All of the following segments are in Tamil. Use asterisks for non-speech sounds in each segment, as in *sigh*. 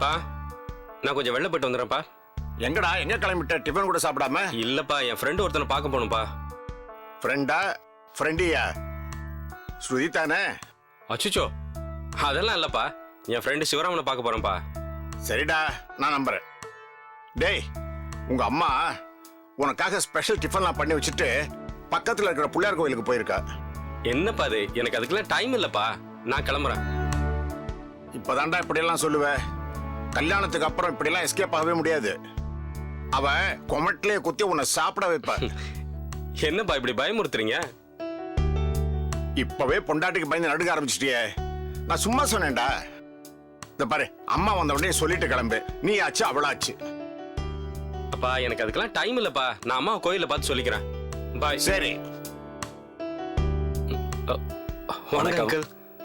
பா நான் கொஞ்சம் வெளில போயிட்டு வந்துடுறேன்ப்பா. எங்கடா? எங்க கிளம்பிட்ட? டிஃபன் கூட சாப்பிடாம? இல்லப்பா என் ஃப்ரெண்டு ஒருத்தனை பார்க்க போகணும்ப்பா ஃப்ரெண்டா ஃப்ரெண்டியா ஸ்ருதி தானே அச்சுச்சோ. அதெல்லாம் இல்லப்பா. என் ஃப்ரெண்டு சிவராமனை பார்க்க போறேன்ப்பா. சரிடா நான் நம்புறேன். டேய் உங்க அம்மா உனக்காக ஸ்பெஷல் டிஃபன்லாம் பண்ணி வச்சுட்டு பக்கத்துல இருக்கிற பிள்ளையார் கோயிலுக்கு போயிருக்கா. என்னப்பா அது? எனக்கு அதுக்கெல்லாம் டைம் இல்லப்பா. நான் கிளம்புறேன். இப்பதான்டா இப்படியெல்லாம் சொல்லுவ. கல்யாணத்துக்கு அப்புறம் இப்படியெல்லாம் எஸ்கேப் ஆகவே முடியாது. அவ கொமட்டிலே குத்தி உன்னை சாப்பிட வைப்ப. *laughs* என்னப்பா இப்படி பயமுறுத்துறீங்க? இப்பவே பொண்டாட்டிக்கு பயந்து நடுக்க ஆரம்பிச்சிட்டியே. நான் சும்மா சொன்னேன்டா. இந்த பாரு அம்மா வந்த உடனே சொல்லிட்டு கிளம்பு. நீ ஆச்சு அவளாச்சு அப்பா எனக்கு அதுக்கெல்லாம் டைம் இல்லப்பா. நான் அம்மா கோயில பார்த்து சொல்லிக்கிறேன். பாய் சரி. வணக்கம்.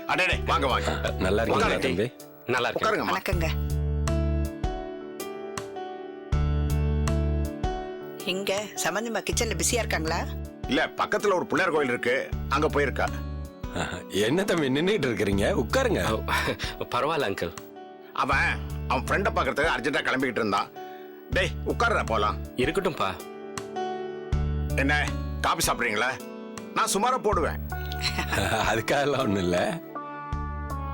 அடேடே வாங்க வாங்க. நல்லா இருக்கீங்களா. தம்பி? நல்லா இருக்கேன். வணக்கங்க. இங்க சம்பந்தமா கிச்சன்ல பிஸியா இருக்காங்களா? இல்ல பக்கத்துல ஒரு பிள்ளையார் கோயில் இருக்கு. அங்க போயிருக்கா. என்ன தம்பி நின்னுட்டு இருக்கிறீங்க? உட்காருங்க. பரவாயில்ல அங்கிள் அவன் அவன் ஃப்ரெண்டை பார்க்கறதுக்கு அர்ஜென்ட்டா கிளம்பிக்கிட்டு இருந்தான். டேய் உட்காருடா போலாம். இருக்கட்டும்ப்பா. என்ன காபி சாப்பிடுறீங்களா? நான் சுமாரா போடுவேன். *laughs* அதுக்காகலாம் ஒண்ணும் இல்ல.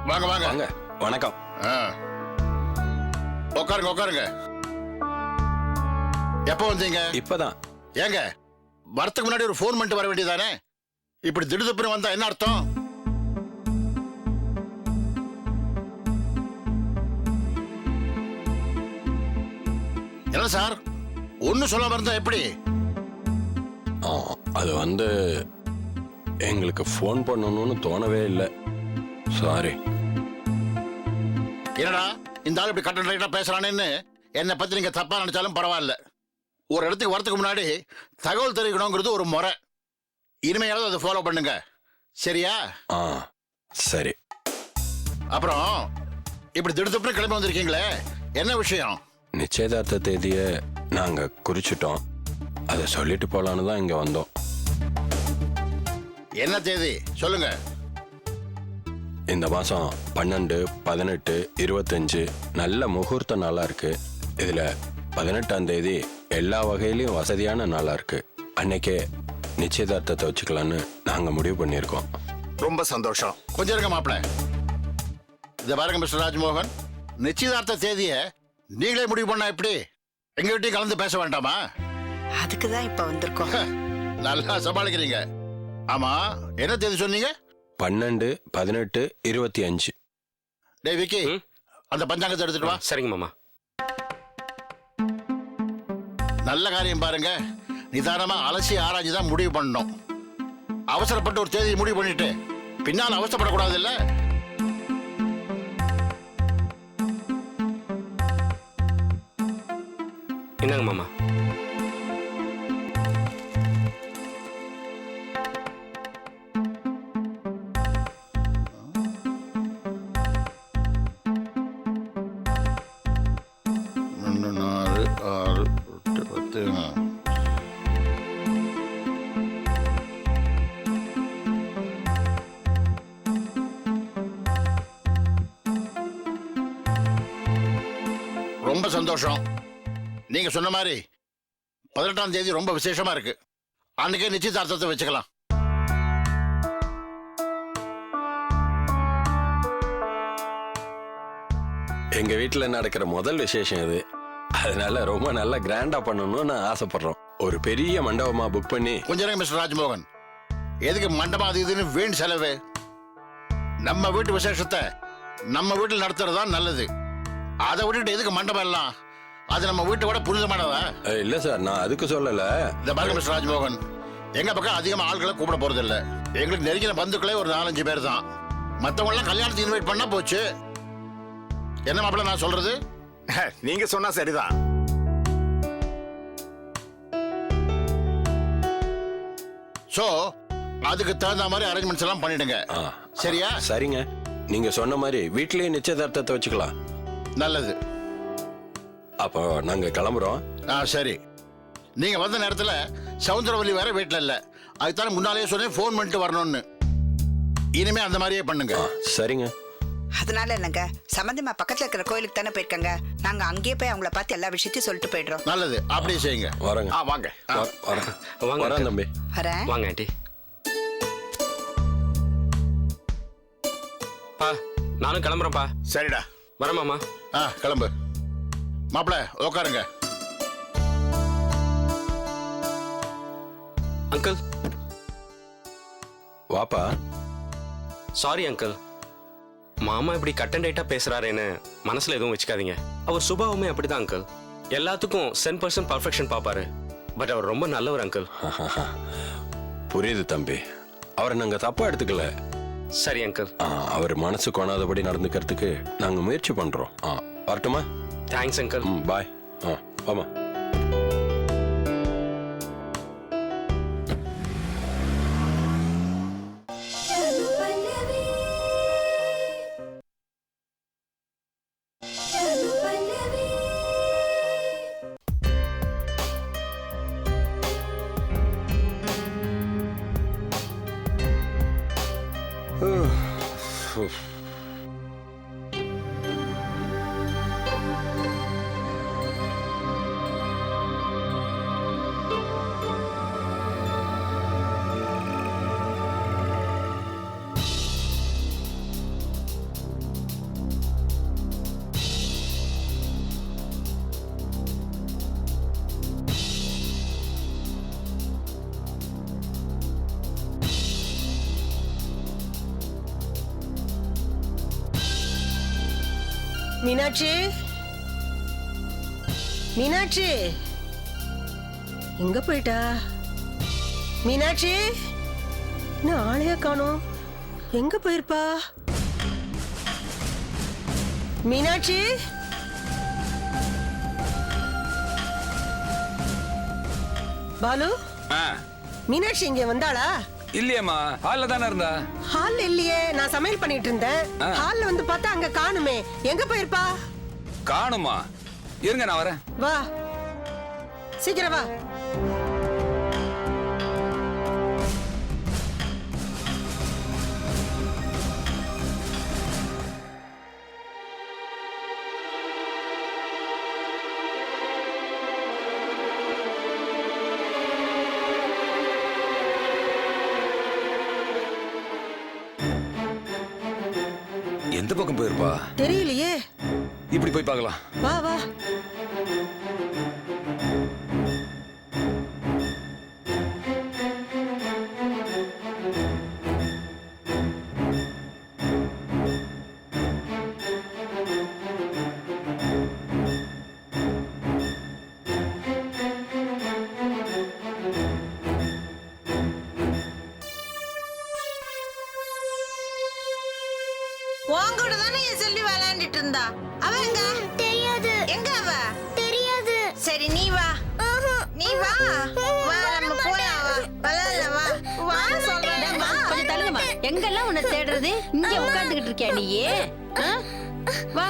வாங்க வாங்க. வாங்க வணக்கம். ஆ. உட்காருங்க உட்காருங்க. எப்போ வந்தீங்க? இப்பதான். ஏங்க வரத்துக்கு முன்னாடி ஒரு ஃபோன் பண்ணிட்டு வர வேண்டியதானே இப்படி திடுதப்புன்னு வந்தா என்ன அர்த்தம்? என்ன சார்? ஒன்னும் சொல்லாம இருந்தா எப்படி? ஆ, அது வந்து எங்களுக்கு ஃபோன் பண்ணணும்னு தோணவே இல்லை. சாரி என்னடா இந்த ஆள் இப்படி கட்டன் ரைட்டா பேசுறானேன்னு? என்னை பத்தி நீங்க தப்பா நினைச்சாலும் பரவாயில்ல. ஒரு இடத்துக்கு வரதுக்கு முன்னாடி தகவல் தெரிவிக்கணுங்கிறது ஒரு முறை. இனிமையாவது அதை ஃபாலோ பண்ணுங்க. சரியா? ஆ சரி. அப்புறம் இப்படி திடுதப்புன்னு கிளம்பி வந்திருக்கீங்களே என்ன விஷயம்? நிச்சயதார்த்த தேதியை நாங்க குறிச்சிட்டோம். அதை சொல்லிட்டு போலான்னு தான் இங்க வந்தோம். என்ன தேதி? சொல்லுங்க. இந்த மாசம் பன்னெண்டு பதினெட்டு இருபத்தஞ்சு நல்ல முகூர்த்த நாளா இருக்கு. இதுல பதினெட்டாம் தேதி எல்லா வகையிலயும் வசதியான நாளா இருக்கு. அன்னைக்கே நிச்சயதார்த்தத்தை வச்சுக்கலான்னு நாங்க முடிவு பண்ணியிருக்கோம். ரொம்ப சந்தோஷம். கொஞ்சம் இருங்க மாப்பிள. இதை பாருங்க மிஸ்டர் ராஜ்மோகன். நிச்சயதார்த்த தேதியை நீங்களே முடிவு பண்ணா எப்படி? எங்க வீட்டையும் கலந்து பேச வேண்டாமா? அதுக்கு தான் இப்ப வந்திருக்கோம். நல்லா சமாளிக்கிறீங்க. ஆமா என்ன தேதி சொன்னீங்க? பன்னெண்டு பதினெட்டு இருபத்தி அஞ்சு. டேய் விக்கி? அந்த பஞ்சாங்கத்தை எடுத்துட்டு வா. சரிங்க மாமா. நல்ல காரியம் பாருங்க. நிதானமா அலசி ஆராய்ஞ்சு தான் முடிவு பண்ணணும். அவசரப்பட்டு ஒரு தேதியை முடிவு பண்ணிட்டு பின்னால் அவசரப்படக்கூடாது இல்ல என்னங்க மாமா? சந்தோஷம். நீங்க சொன்ன மாதிரி பதினெட்டாம் தேதி ரொம்ப விசேஷமா இருக்கு. அன்னைக்கே நிச்சயதார்த்தத்தை வச்சுக்கலாம். எங்க வீட்டுல நடக்கிற முதல் விசேஷம் இது. அதனால ரொம்ப நல்லா கிராண்டா பண்ணணும்னு ஆசைப்படுறோம். ஒரு பெரிய மண்டபமா புக் பண்ணி கொஞ்ச நேரம் மிஸ்டர் ராஜ்மோகன். எதுக்கு மண்டபம் அது இதுன்னு வீண் செலவு? நம்ம வீட்டு விசேஷத்தை நம்ம வீட்டில் நடத்துறது தான் நல்லது. அதை விட்டுட்டு எதுக்கு மண்டபம் எல்லாம்? அது நம்ம வீட்டை விட புனிதமானதா? இல்ல சார் நான் அதுக்கு சொல்லல. இந்த பாருங்க மிஸ்டர் ராஜ்மோகன். எங்க பக்கம் அதிகமா ஆட்களை கூப்பிட போறது இல்ல. எங்களுக்கு நெருங்கின பந்துக்களே ஒரு நாலஞ்சு பேர் தான். மத்தவங்க எல்லாம் கல்யாணத்துக்கு இன்வைட் பண்ணா போச்சு. என்ன மாப்பிள்ள நான் சொல்றது? நீங்க சொன்னா சரிதான். சோ அதுக்கு தகுந்த மாதிரி அரேஞ்ச்மெண்ட்ஸ் எல்லாம் பண்ணிடுங்க. ஆ, சரியா? சரிங்க. நீங்க சொன்ன மாதிரி வீட்லயே நிச்சயதார்த்தத்தை வச்சுக்கலாம். நல்லது. அப்போ நாங்க கிளம்புறோம். ஆ சரி. நீங்க வந்த நேரத்துல சவுந்தரவல்லி வேற வீட்ல இல்ல. அதுதானே முன்னாலேயே சொன்னேன் ஃபோன் பண்ணிட்டு வரணும்னு. இனிமே அந்த மாதிரியே பண்ணுங்க. சரிங்க. அதனால என்னங்க? சம்பந்திமா பக்கத்துல இருக்கிற கோயிலுக்கு தானே போயிருக்காங்க? நாங்க அங்கேயே போய் அவங்கள பார்த்து எல்லா விஷயத்தையும் சொல்லிட்டு போயிடுறோம். நல்லது. அப்படியே செய்யுங்க. வரேங்க. ஆ வாங்க. ஆ. வாங்க வரேன். தம்பி. வரேன். வாங்க ஆண்டி. பா நானும் கிளம்புறேன்ப்பா. சரிடா. வரேன் மாமா. ஆ கிளம்பு. மாப்பிள உட்காருங்க அங்கிள். வாப்பா. Sorry uncle. மாமா இப்படி கட் அண்ட் ரைட்டா பேசுறாருன்னு மனசுல எதுவும் வச்சுக்காதீங்க. அவர் சுபாவமே அப்படிதான் அங்கிள். எல்லாத்துக்கும் சென் பர்சன்ட் பர்ஃபெக்ஷன் பாப்பாரு. பட் அவர் ரொம்ப நல்லவர் அங்கிள். *laughs* புரியுது தம்பி. அவரை நாங்க தப்பா எடுத்துக்கல. சரி அங்கிள் அவர் மனசு கொணாதபடி நடந்துக்கிறதுக்கு நாங்க முயற்சி பண்றோம். ஆ, வரட்டுமா? தேங்க்ஸ் அங்கிள் ம் பாய் ஆ ஆமா மீனாட்சி? மீனாட்சி? எங்க போயிட்டா? மீனாட்சி? இன்னும் ஆளையா காணோம். எங்க போயிருப்பா? மீனாட்சி? பாலு? ஆ. மீனாட்சி இங்க வந்தாளா? இல்லையம்மா ஹால்ல தானே இருந்தா? ஹால்ல இல்லையே நான் சமையல் பண்ணிட்டு இருந்தேன். ஹால்ல வந்து பார்த்தா அங்க காணுமே. எங்க போயிருப்பா? காணுமா? இருங்க நான் வரேன். வா. சீக்கிரம் வா. பக்கம் போயிருப்பா. தெரியலையே. இப்படி போய் பார்க்கலாம். வா வா. அவ எங்க? தெரியாது. எங்க அவ? தெரியாது. சரி நீ வா. நீ வா. வா நம்ம போலாம் வா. விளையாடல வா. வா சொல்றேன். வா. கொஞ்சம் தள்ளுங்கம்மா. எங்கெல்லாம் உன்னை தேடுறது? இங்க உட்கார்ந்துகிட்டு இருக்கியா நீ? ஆ? வா.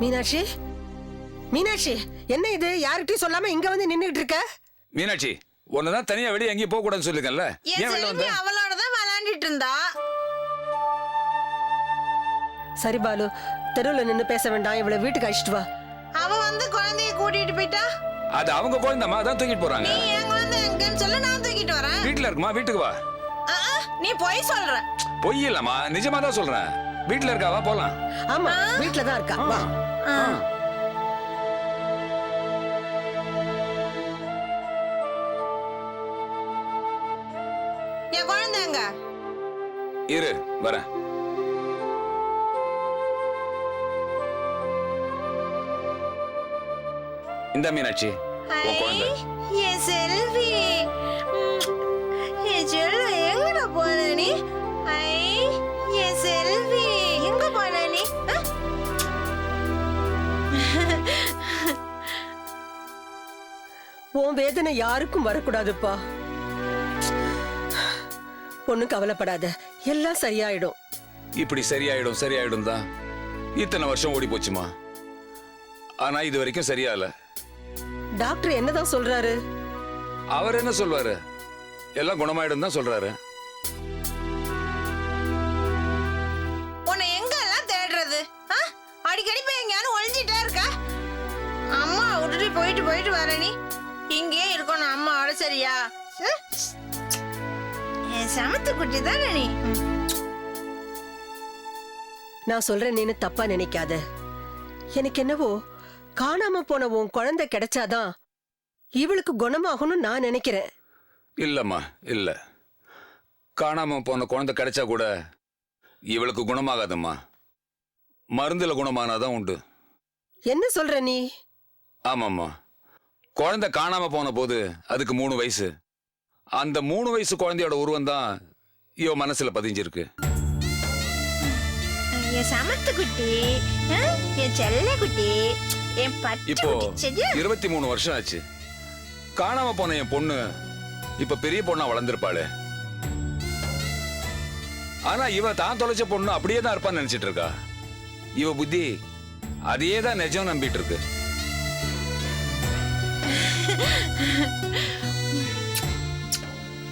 மீனாட்சி? மீனாட்சி என்ன இது? யார்கிட்டயும் சொல்லாம இங்க வந்து நின்னுட்டு இருக்க? மீனாட்சி உன்னதான் தனியா வெளியே எங்கேயும் போக கூடாதுன்னு சொல்லிருக்கேன்ல என் ஏன் வெளில வந்த செல்வி அவளோட தான் விளையாண்டுட்டு இருந்தா. சரி பாலு தெருவுல நின்னு பேச வேண்டாம் இவளை வீட்டுக்கு அழைச்சிட்டு வா. அவ வந்து குழந்தைய கூட்டிட்டு போயிட்டா? அது அவங்க குழந்தைமா அதான் தூக்கிட்டு போறாங்க. நீ என் குழந்தை எங்கன்னு சொல்லு நான் தூக்கிட்டு வரேன். வீட்டுல இருக்குமா? வீட்டுக்கு வா. நீ போய் சொல்ற. பொய் இல்லம்மா நிஜமா தான் சொல்றேன். வீட்டுல இருக்காவா போலாம். ஆமா வீட்டுல தான் இருக்கா. வா. இரு வரேன். இந்த மீனாட்சி. உன் குழந்தை. ஐ, என் செல்வி. என் செல்ல எங்கடா போன நீ? ஐ என் செல்வி. எங்க போன நீ? உன் வேதனை யாருக்கும் வரக்கூடாதுப்பா. ஒண்ணும் கவலைப்படாத. எல்லாம் சரியாயிடும். இப்படி சரியாயிடும் சரியாயிடும் தான். இத்தனை வருஷம் ஓடி போச்சுமா? ஆனா இது வரைக்கும் சரியாகல. டாக்டர் என்னதான் சொல்றாரு? அவர் என்ன சொல்வாரு? எல்லாம் குணமாயிடும் தான் சொல்றாரு. உன்னை எங்க எல்லாம் தேடுறது? ஆ? அடிக்கடி போய் எங்கேயாவது ஒளிஞ்சிட்டே இருக்க? அம்மா விட்டுட்டு போயிட்டு போயிட்டு வர நீ. இங்கேயே இருக்கணும் அம்மாவோட சரியா ச்சே. என் சமத்து குட்டி தானே நீ நான் சொல்றேன் நீனு தப்பா நினைக்காத. எனக்கு என்னவோ காணாம போன உன் குழந்தை கிடைச்சாதான் இவளுக்கு குணமாகணும்னு நான் நினைக்கிறேன். இல்லம்மா இல்ல. காணாம போன குழந்தை கிடைச்சா கூட இவளுக்கு குணமாகாதம்மா. மருந்துல குணமானாதான் உண்டு. என்ன சொல்ற நீ? ஆமாம்மா. குழந்தை காணாம போன போது அதுக்கு மூணு வயசு. அந்த மூணு வயசு குழந்தையோட உருவம் தான் இவ மனசுல பதிஞ்சிருக்கு. என் சமத்து குட்டி ஆ? என் செல்ல குட்டி என் பட்டு இப்போ இருபத்தி மூணு வருஷம் ஆச்சு. காணாம போன என் பொண்ணு இப்ப பெரிய பொண்ணா வளர்ந்திருப்பாளே. ஆனா இவ தான் தொலைச்ச பொண்ணு அப்படியே தான் இருப்பான்னு நினைச்சிட்டு இருக்கா. இவ புத்தி அதையே தான் நிஜம் நம்பிட்டு இருக்கு. *laughs*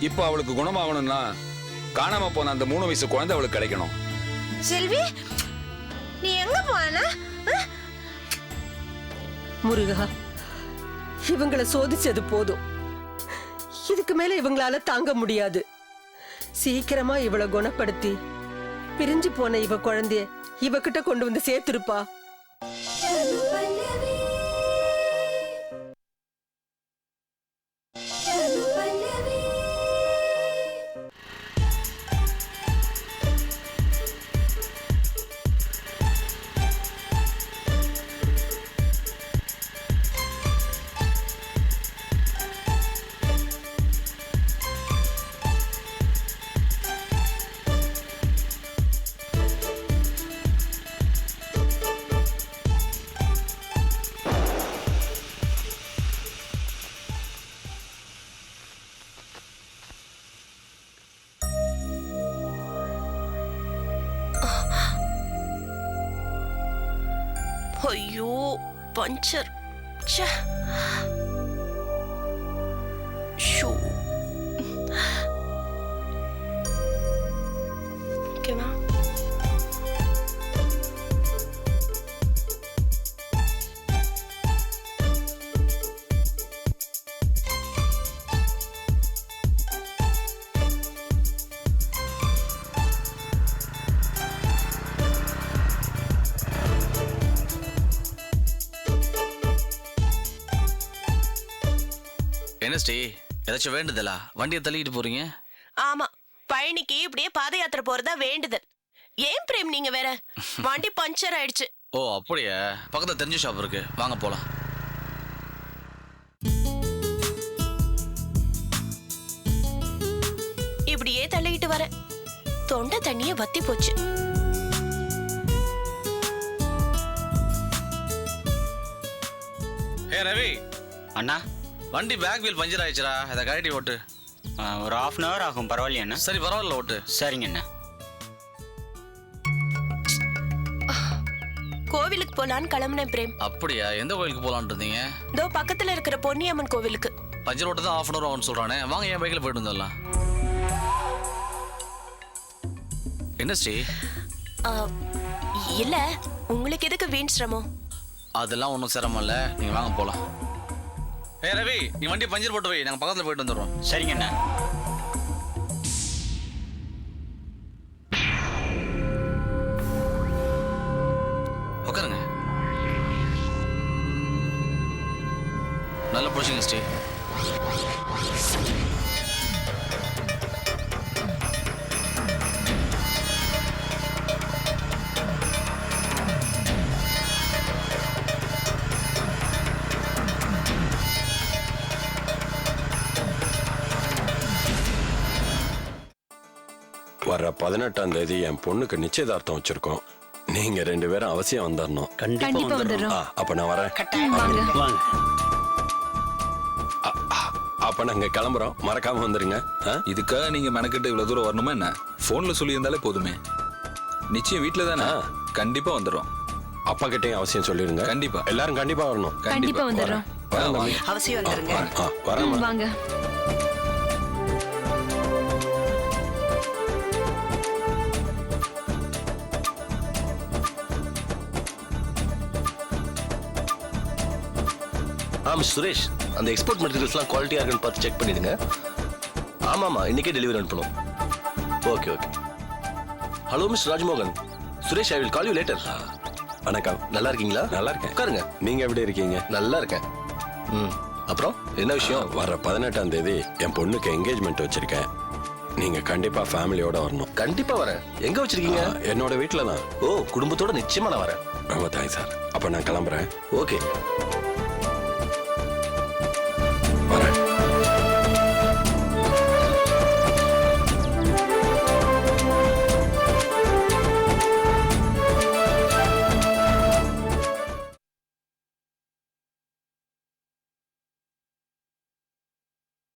இப்போ அவளுக்கு குணமாகணும்னா காணாம போன அந்த மூணு வயசு குழந்தை அவளுக்கு கிடைக்கணும். செல்வி நீ எங்க போன? முருகா இவங்களை சோதிச்சது போதும். இதுக்கு மேல இவங்களால தாங்க முடியாது. சீக்கிரமா இவளை குணப்படுத்தி பிரிஞ்சு போன இவ குழந்தைய இவகிட்ட கொண்டு வந்து சேர்த்திருப்பா. 这这。树 என்ன ஸ்ரீ? ஏதாச்சும் வேண்டுதலா? வண்டியை தள்ளிக்கிட்டு போறீங்க? ஆமா. பழனிக்கு இப்படியே பாத யாத்திரை போறதா வேண்டுதல். ஏன் பிரேம் நீங்க வேற? வண்டி பஞ்சர் ஆயிடுச்சு. ஓ அப்படியா? பக்கத்துல தெரிஞ்ச ஷாப் இருக்கு. வாங்க போலாம். இப்படியே தள்ளிக்கிட்டு வர. தொண்டை தண்ணிய வத்தி போச்சு. ஏ ரவி. அண்ணா. வண்டி பேக் வீல் பஞ்சர் ஆயிடுச்சுடா. இதை கழட்டி ஓட்டு. ஆ, ஒரு ஹாஃப் அன் ஹவர் ஆகும். பரவாயில்லையா அண்ணா. சரி பரவாயில்ல ஓட்டு. சரிங்க அண்ணா. கோவிலுக்கு போலான்னு கிளம்புனேன் பிரேம். அப்படியா? எந்த கோயிலுக்கு போலான்னு இருந்தீங்க? இதோ பக்கத்துல இருக்கிற பொன்னியம்மன் கோவிலுக்கு. பஞ்சர் ஓட்டு தான் ஆஃப் அன் ஹவர் ஆகும்னு சொல்றானே. வாங்க என் பைக்கில் போயிட்டு வந்துடலாம். என்ன ஸ்ரீ? ஆ, இல்ல. உங்களுக்கு எதுக்கு வீண் சிரமம்? அதெல்லாம் ஒன்றும் சிரமம் இல்லை. நீங்கள் வாங்க போகலாம் ஏ ரவி நீ வண்டி பஞ்சர் போட்டு போய் நாங்கள் பக்கத்தில் போயிட்டு வந்துடுறோம். சரிங்க வர பதினெட்டாம் தேதி என் பொண்ணுக்கு நிச்சயதார்த்தம் வச்சிருக்கோம். நீங்க ரெண்டு பேரும் அவசியம் வந்துடணும் கண்டிப்பா வந்துடுறோம். ஆ, அப்ப நான் வரேன். கட்டாயம் வாங்க. அ- அ- அப்ப நாங்க கிளம்புறோம். மறக்காம வந்துருங்க. ஆ? இதுக்காக நீங்க மெனக்கிட்டு இவ்வளவு தூரம் வரணுமா என்ன? போன்ல சொல்லியிருந்தாலே போதுமே. நிச்சயம் வீட்டுல தானே. கண்டிப்பா வந்துடும் அப்பா கிட்டயும் அவசியம் சொல்லிடுங்க கண்டிப்பா. எல்லாரும் கண்டிப்பா வரணும். கண்டிப்பா வந்துடுறோம். வரேன். தம்பி. அவசியம் வந்துருங்க. ஆ வரேன். ம், வாங்க. ஆ மிஸ் சுரேஷ். அந்த எக்ஸ்போர்ட் மெட்டீரியல்ஸ்லாம் குவாலிட்டியாக இருக்குன்னு பார்த்து செக் பண்ணிடுங்க. ஆமாம்மா இன்னைக்கே டெலிவரி அனுப்பணும். Okay okay hello miss Rajmohan. Suresh I will call you later வணக்கம். நல்லா இருக்கீங்களா? நல்லா இருக்கேன். உட்காருங்க. நீங்க எப்படி இருக்கீங்க? நல்லா இருக்கேன். ம் அப்புறம்? என்ன விஷயம்? வர பதினெட்டாம் தேதி என் பொண்ணுக்கு என்கேஜ்மெண்ட் வச்சிருக்கேன். நீங்க கண்டிப்பா ஃபேமிலியோட வரணும். கண்டிப்பா வரேன். எங்க வச்சிருக்கீங்க? என்னோட வீட்டில் தான். ஓ குடும்பத்தோட நிச்சயமா நான் வரேன். ரொம்ப தேங்க்ஸ் சார். அப்போ நான் கிளம்புறேன். ஓகே